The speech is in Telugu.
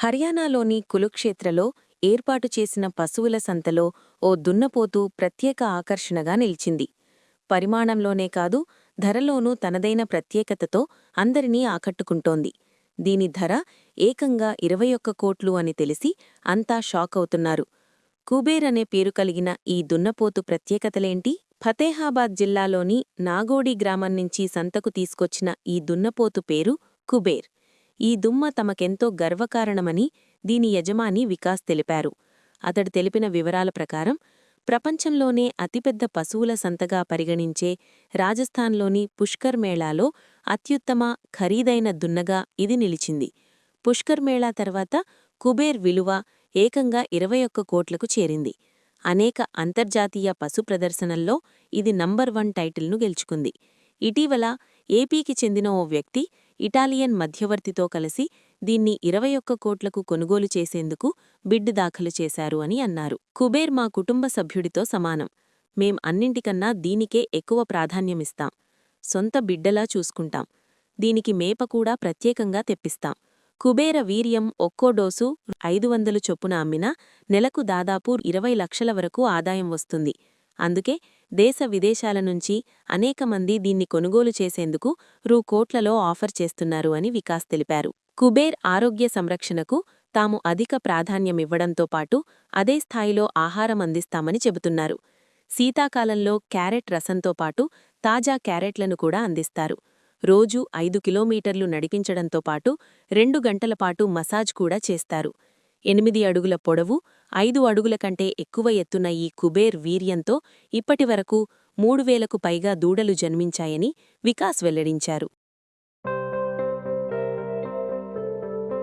హర్యానాలోని కులుక్షేత్రలో ఏర్పాటు చేసిన పశువుల సంతలో ఓ దున్నపోతు ప్రత్యేక ఆకర్షణగా నిలిచింది. పరిమాణంలోనే కాదు ధరలోనూ తనదైన ప్రత్యేకతతో అందరినీ ఆకట్టుకుంటోంది. దీని ధర ఏకంగా ఇరవై ఒక్క కోట్లు అని తెలిసి అంతా షాకవుతున్నారు కుబేర్ అనే పేరు కలిగిన ఈ దున్నపోతు ప్రత్యేకతలేంటి? ఫతేహాబాద్ జిల్లాలోని నాగోడి గ్రామం నుంచి సంతకు తీసుకొచ్చిన ఈ దున్నపోతు పేరు కుబేర్. ఈ దుమ్మ తమకెంతో గర్వకారణమని దీని యజమాని వికాస్ తెలిపారు. అతడు తెలిపిన వివరాల ప్రకారం ప్రపంచంలోనే అతిపెద్ద పశువుల సంతగా పరిగణించే రాజస్థాన్లోని పుష్కర్ మేళాలో అత్యుత్తమ ఖరీదైన దున్నగా ఇది నిలిచింది. పుష్కర్ మేళా తర్వాత కుబేర్ విలువ ఏకంగా ఇరవై ఒక్క కోట్లకు చేరింది. అనేక అంతర్జాతీయ పశు ప్రదర్శనల్లో ఇది నంబర్ వన్ టైటిల్ను గెలుచుకుంది. ఇటీవల ఏపీకి చెందిన ఓ వ్యక్తి ఇటాలియన్ మధ్యవర్తితో కలిసి దీన్ని ఇరవై ఒక్క కోట్లకు కొనుగోలు చేసేందుకు బిడ్ దాఖలు చేశారు అని అన్నారు. కుబేర్ మా కుటుంబ సభ్యుడితో సమానం. మేం అన్నింటికన్నా దీనికే ఎక్కువ ప్రాధాన్యమిస్తాం. సొంత బిడ్డలా చూసుకుంటాం. దీనికి మేప కూడా ప్రత్యేకంగా తెప్పిస్తాం. కుబేర వీర్యం ఒక్కో డోసు ఐదు వందలు చొప్పున అమ్మినా నెలకు దాదాపు ఇరవై లక్షల వరకు ఆదాయం వస్తుంది. అందుకే దేశ విదేశాల నుంచి అనేక మంది దీన్ని కొనుగోలు చేసేందుకు రూ. కోట్లలో ఆఫర్ చేస్తున్నారు అని వికాస్ తెలిపారు. కుబేర్ ఆరోగ్య సంరక్షణకు తాము అధిక ప్రాధాన్యమివ్వడంతో పాటు అదే స్థాయిలో ఆహారం అందిస్తామని చెబుతున్నారు. శీతాకాలంలో క్యారెట్ రసంతో పాటు తాజా క్యారెట్లను కూడా అందిస్తారు. రోజూ ఐదు కిలోమీటర్లు నడిపించడంతో పాటు రెండు గంటల పాటు మసాజ్ కూడా చేస్తారు. ఎనిమిది అడుగుల పొడవు ఐదు అడుగుల కంటే ఎక్కువ ఎత్తున ఈ కుబేర్ వీర్యంతో ఇప్పటివరకు మూడు వేలకు పైగా దూడలు జన్మించాయని వికాస్ వెల్లడించారు.